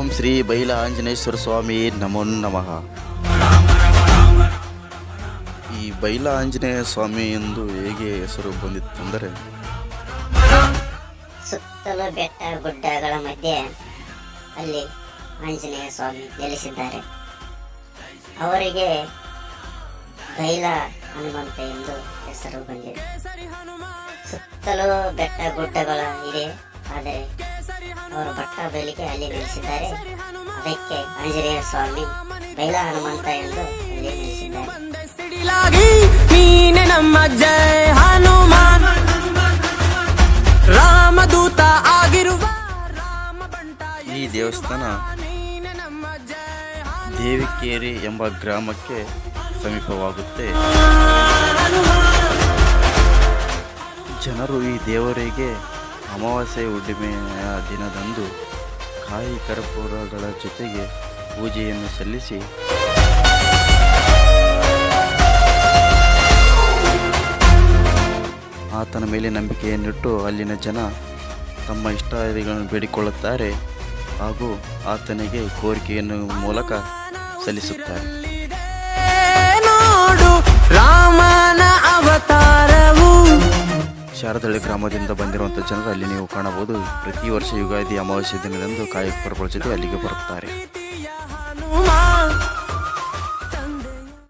ಓಂ ಶ್ರೀ ಬೈಲ ಆಂಜನೇಶ್ವರ ಸ್ವಾಮಿ ನಮೋ ನಮಃ. ಈ ಬೈಲ ಆಂಜನೇಯ ಸ್ವಾಮಿ ಎಂದು ಹೇಗೆ ಹೆಸರು ಬಂದಿತ್ತಂದರೆ, ಸುತ್ತಲೂ ಬೆಟ್ಟ ಗುಡ್ಡಗಳ ಮಧ್ಯೆ ಅಲ್ಲಿ ಆಂಜನೇಯ ಸ್ವಾಮಿ ನೆಲೆಸಿದ್ದಾರೆ. ಅವರಿಗೆ ಬೈಲ ಹನುಮಂತ ಎಂದು ಹೆಸರು ಬಂದಿದೆ. ಸುತ್ತಲೂ ಬೆಟ್ಟ ಗುಡ್ಡಗಳ ಇದೆ, ಆದರೆ ಅವರು ಬಟ್ಟ ಬಯಲಿಗೆ ಅಲ್ಲಿ ನಿಲ್ಲಿಸಿದ್ದಾರೆ ಅದಕ್ಕೆ ಆಂಜನೇಯ ಸ್ವಾಮಿ ಬೈಲ ಹನುಮಂತ ಎಂದು ಅಲ್ಲಿ ನಿಲ್ಲಿಸಿದ್ದಾರೆ ಸಿಡಿಲಾಗಿ ನೀನೆ ನಮ್ಮ ಜಯ ಹನುಮಾನ್. ರಾಮದೂತ ಆಗಿರುವ ರಾಮ ಬಂಟ ಈ ದೇವಸ್ಥಾನ ನೀನೆ ನಮ್ಮ ಜಯ ದೇವಿಕೇರಿ ಎಂಬ ಗ್ರಾಮಕ್ಕೆ ಸಮೀಪವಾಗುತ್ತೆ. ಜನರು ಈ ದೇವರಿಗೆ ಅಮಾವಾಸ್ಯೆ ಹುಣ್ಣಿಮೆಯ ದಿನದಂದು ಕಾಯಿ ಕರ್ಪೂರಗಳ ಜೊತೆಗೆ ಪೂಜೆಯನ್ನು ಸಲ್ಲಿಸಿ ಆತನ ಮೇಲೆ ನಂಬಿಕೆಯನ್ನಿಟ್ಟು ಅಲ್ಲಿನ ಜನ ತಮ್ಮ ಇಷ್ಟಾದಿಗಳನ್ನು ಬೇಡಿಕೊಳ್ಳುತ್ತಾರೆ ಹಾಗೂ ಆತನಿಗೆ ಕೋರಿಕೆಯನ್ನು ಮೂಲಕ ಸಲ್ಲಿಸುತ್ತಾರೆ. ಶಾರದಳ್ಳಿ ಗ್ರಾಮದಿಂದ ಬಂದಿರುವಂಥ ಜನರು ಅಲ್ಲಿ ನೀವು ಕಾಣಬಹುದು. ಪ್ರತಿ ವರ್ಷ ಯುಗಾದಿ ಅಮಾವಾಸ್ಯೆ ದಿನದಂದು ಕಾಯಿ ಜೊತೆ ಅಲ್ಲಿಗೆ ಬರುತ್ತಾರೆ.